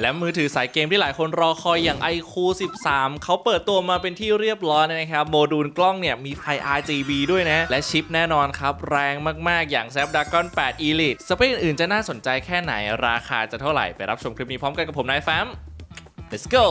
และมือถือสายเกมที่หลายคนรอคอยอย่าง iQ 13 เขาเปิดตัวมาเป็นที่เรียบร้อยนะครับ โมดูลกล้องเนี่ยมีไฟ RGB ด้วยนะ และชิปแน่นอนครับ แรงมาก ๆ อย่าง Snapdragon 8 Elite สเปคอื่นๆจะน่าสนใจแค่ไหนราคาจะเท่าไหร่ ไปรับชมคลิปนี้พร้อมกันกับผมนายแฟม let's go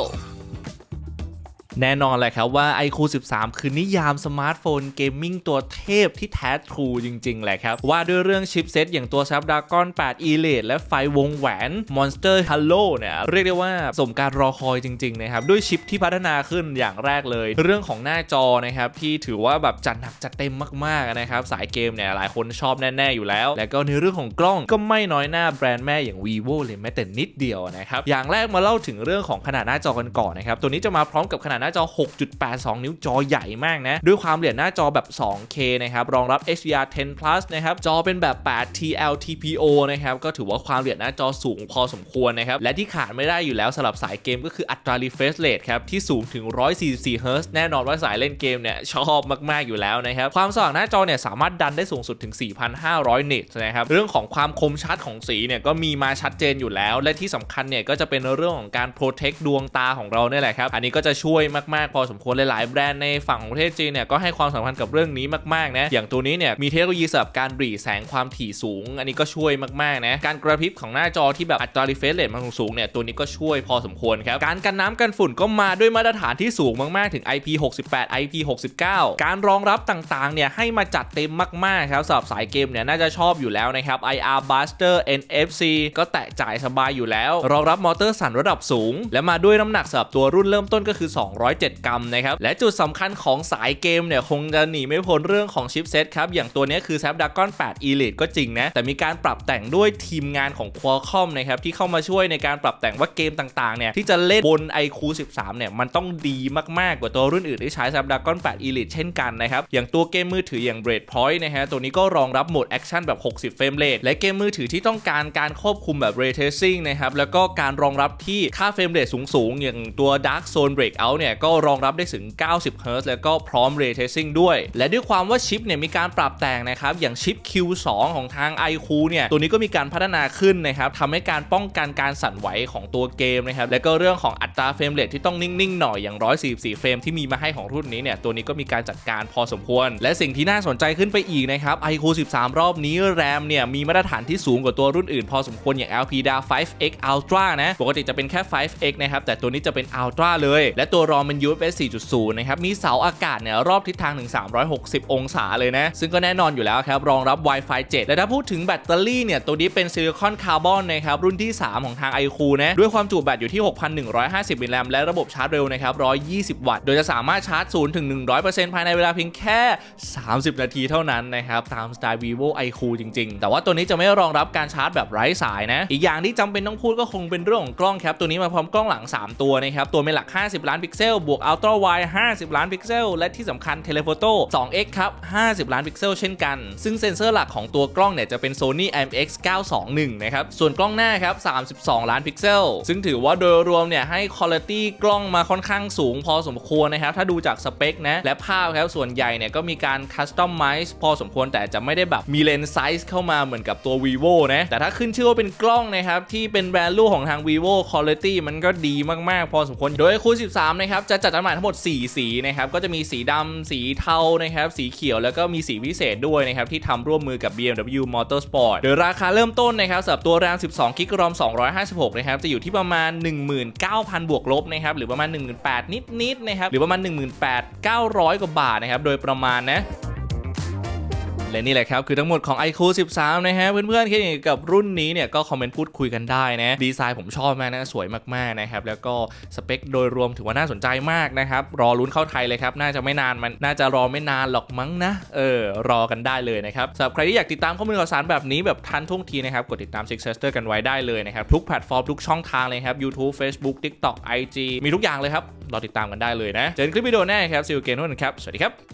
แน่นอนแหละครับว่า iQ 13 คือนิยามสมาร์ทโฟนเกมมิ่งตัวเทพที่แท้ทรูจริง ๆ แหละครับ ว่าด้วยเรื่องชิปเซตอย่างตัว Snapdragon 8 Elite และไฟวงแหวน Monster Halo เนี่ยเรียกได้ว่าสมการรอคอยจริง ๆ นะครับ ด้วยชิปที่พัฒนาขึ้นอย่างแรกเลย เรื่องของหน้าจอนะครับ ที่ถือว่าแบบจัดหนักจัดเต็มมากๆนะครับ สายเกมเนี่ยหลายคนชอบแน่ ๆ อยู่แล้ว แล้วก็ในเรื่องของกล้องก็ไม่น้อยหน้าแบรนด์แม่อย่าง vivo เลยแม้แต่นิดเดียวนะครับอย่างแรกมาเล่าถึงเรื่องของขนาดหน้าจอกันก่อนนะครับตัวนี้จะมาพร้อมกับขนาดน้าจอ 6.82 นิ้วจอใหญ่มากนะ ด้วยความละเอียดหน้าจอแบบ 2K นะครับ รองรับ HDR10 Plus นะครับ จอเป็นแบบ 8 TL TPO นะครับ ก็ถือว่าความละเอียดหน้าจอสูงพอสมควรนะครับ และที่ขาดไม่ได้อยู่แล้วสำหรับสายเกมก็คืออัตรา refresh rate ครับ ที่สูงถึง 144 Hz แน่นอนว่าสายเล่นเกมเนี่ยชอบมาก ๆ อยู่แล้วนะครับ ความสว่างหน้าจอเนี่ยสามารถดันได้สูงสุดถึง 4,500 นิตนะครับ เรื่องของความคมชัดของสีเนี่ยก็มีมาชัดเจนอยู่แล้ว และที่สำคัญเนี่ยก็จะเป็นเรื่องของการ protect ดวงตาของเราเนี่ยแหละครับ อันนี้ก็จะช่วยมากๆ พอสมควรหลายๆแบรนด์ในฝั่งของประเทศจีนเนี่ยก็ให้ความสำคัญกับเรื่องนี้มากๆนะอย่างตัวนี้เนี่ยมีเทคโนโลยีสำหรับการหรี่แสงความถี่สูง อันนี้ก็ช่วยมากๆนะการกระพริบของหน้าจอที่แบบอัตรา refresh rate มันสูงเนี่ยตัวนี้ก็ช่วยพอสมควรครับการกันน้ำกันฝุ่นก็มาด้วยมาตรฐานที่สูงมากๆถึง IP68 IP69 การรองรับต่างๆเนี่ยให้มาจัดเต็มมากๆครับสำหรับสายเกมเนี่ยน่าจะชอบอยู่แล้วนะครับ IR Buster NFC ก็แตะจ่ายสบายอยู่แล้ว รองรับมอเตอร์สั่นระดับสูง และมาด้วยน้ำหนักสำหรับตัวรุ่นเริ่มต้นก็คือ207 กรัมนะครับ และจุดสำคัญของสายเกมเนี่ย คงจะหนีไม่พ้นเรื่องของชิปเซตครับ อย่างตัวนี้คือ Snapdragon 8 Elite ก็จริงนะ แต่มีการปรับแต่งด้วยทีมงานของ Qualcomm นะครับ ที่เข้ามาช่วยในการปรับแต่งว่าเกมต่างๆเนี่ยที่จะเล่นบน iQ 13 เนี่ย มันต้องดีมากๆกว่าตัวรุ่นอื่นที่ใช้ Snapdragon 8 Elite เช่นกันนะครับอย่างตัวเกมมือถืออย่าง Breakpoint นะฮะตัวนี้ก็รองรับโหมดแอคชั่นแบบ 60 เฟรมเรทและเกมมือถือที่ต้องการการควบคุมแบบ Ray Tracing นะครับแล้วก็การรองรับที่ค่าเฟรมเรทสูงๆอย่างตัว Dark Zone Breakout เนี่ยก็รองรับได้ถึง 90 Hz แล้วก็พร้อม Ray Tracing ด้วย และด้วยความว่าชิปเนี่ยมีการปรับแต่งนะครับ อย่างชิป Q2 ของทาง iQ เนี่ย ตัวนี้ก็มีการพัฒนาขึ้นนะครับทำให้การป้องกันการสั่นไหวของตัวเกมนะครับ และก็เรื่องของอัตราเฟรมเรทที่ต้องนิ่ง ๆ หน่อยอย่าง 144 เฟรมที่มีมาให้ของรุ่นนี้เนี่ย ตัวนี้ก็มีการจัดการพอสมควร และสิ่งที่น่าสนใจขึ้นไปอีกนะครับ iQ 13 รอบนี้แรมเนี่ยมีมาตรฐานที่สูงกว่าตัวรุ่นอื่นพอสมควรอย่าง LP Da5X Ultra นะ ปกติจะเป็นแค่ 5X นะครับ แต่ตัวนี้จะเป็น Ultra เลย และตัวรอมเป็น UFS 4.0 นะครับ มีเสาอากาศเนี่ยรอบทิศทางถึง 360 องศาเลยนะ ซึ่งก็แน่นอนอยู่แล้วครับ รองรับ Wi-Fi 7 และถ้าพูดถึงแบตเตอรี่เนี่ย ตัวนี้เป็นซิลิคอนคาร์บอนนะครับ รุ่นที่ 3 ของทาง iQ นะ ด้วยความจุแบตอยู่ที่ 6,150 มิลลิแอมและระบบชาร์จเร็วนะครับ 120 วัตต์ โดยจะสามารถชาร์จ 0 ถึง 100%ภายในเวลาเพียงแค่ 30 นาทีเท่านั้นนะครับ ตามสไตล์ vivo iQ จริง ๆ แต่ว่าตัวนี้จะไม่รองรับการชาร์จแบบไร้สายนะ อีกอย่างที่จำเป็นต้องพูดก็คงเป็นเรื่องของกล้องครับ ตัวนี้มาพร้อมกล้องหลัง 3 ตัวนะครับ ตัวเมนหลัก 50 ล้านพิกเซลบวก ultra wide 50 ล้านพิกเซล และที่สำคัญ telephoto 2x ครับ 50 ล้านพิกเซลเช่นกัน ซึ่งเซ็นเซอร์หลักของตัวกล้องเนี่ยจะเป็น Sony IMX 921 นะครับ ส่วนกล้องหน้าครับ 32 ล้านพิกเซล ซึ่งถือว่าโดยรวมเนี่ยให้คุณภาพกล้องมาค่อนข้างสูงพอสมควรนะครับ ถ้าดูจากสเปคนะ และภาพครับ ส่วนใหญ่เนี่ยก็มีการคัสตอมไมซ์พอสมควรแต่จะไม่ได้แบบมีเลนส์ไซส์เข้ามาเหมือนกับตัว vivo นะ แต่ถ้าขึ้นชื่อว่าเป็นกล้องนะครับที่เป็นแบรนด์ลูกของทาง vivo quality มันก็ดีมากๆ พอสมควร โดยคูณ13 นะครับจะจัดจำหน่ายทั้งหมด 4 สีนะครับก็จะมีสีดำสีเทานะครับสีเขียวแล้วก็มีสีพิเศษด้วยนะครับที่ทำร่วมมือกับ BMW Motorsport โดยราคาเริ่มต้นนะครับสำหรับตัวแรง 12 กิกรอม 256 นะครับจะอยู่ที่ประมาณ 19,000 บวกลบนะครับหรือประมาณ 18,000 นิดๆนะครับหรือประมาณ 18,900 กว่าบาทนะครับโดยประมาณนะ และนี่แหละครับ คือทั้งหมดของ iQOO 13 นะฮะ เพื่อนๆคิดยังไงกับรุ่นนี้เนี่ย ก็คอมเมนต์พูดคุยกันได้นะ ดีไซน์ผมชอบมากนะ สวยมากๆนะครับ แล้วก็สเปคโดยรวมถือว่าน่าสนใจมากนะครับ รอลุ้นเข้าไทยเลยครับ น่าจะไม่นานมันน่าจะรอไม่นานหรอกมั้งนะ เออ รอกันได้เลยนะครับสำหรับใครที่อยากติดตามข้อมูลข่าวสารแบบนี้แบบทันท่วงทีนะครับกดติดตาม Six Sister กันไว้ได้เลยนะครับทุกแพลตฟอร์มทุกช่องทางเลยครับ YouTube Facebook TikTok IG มีทุกอย่างเลยครับรอติดตามกันได้เลยนะเจอกันคลิปวิดีโอแน่ครับซิลเกนนครับสวัสดีครับ